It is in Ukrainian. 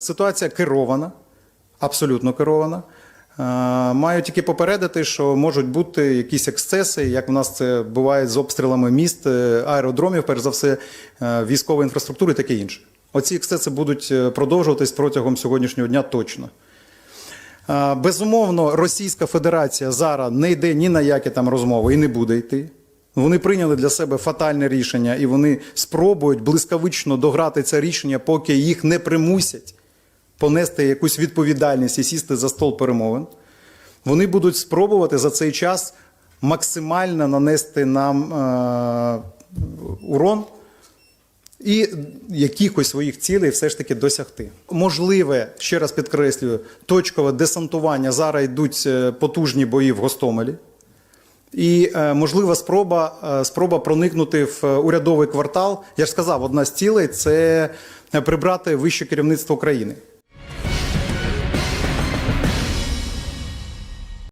Ситуація керована, абсолютно керована. Е, Маю тільки попередити, що можуть бути якісь ексцеси, як в нас це буває з обстрілами міст, е, аеродромів, перш за все, е, військової інфраструктури і таке інше. Оці ексцеси будуть продовжуватись протягом сьогоднішнього дня точно. Безумовно, Російська Федерація зараз не йде ні на які там розмови і не буде йти. Вони прийняли для себе фатальне рішення, і вони спробують блискавично дограти це рішення, поки їх не примусять понести якусь відповідальність і сісти за стол перемовин. Вони будуть спробувати за цей час максимально нанести нам е- урон і якихось своїх цілей все ж таки досягти. Можливе, ще раз підкреслюю, точкове десантування. Зараз йдуть е, потужні бої в Гостомелі. І е, можлива спроба, е, спроба проникнути в е, урядовий квартал. Я ж сказав, одна з цілей це прибрати вище керівництво країни.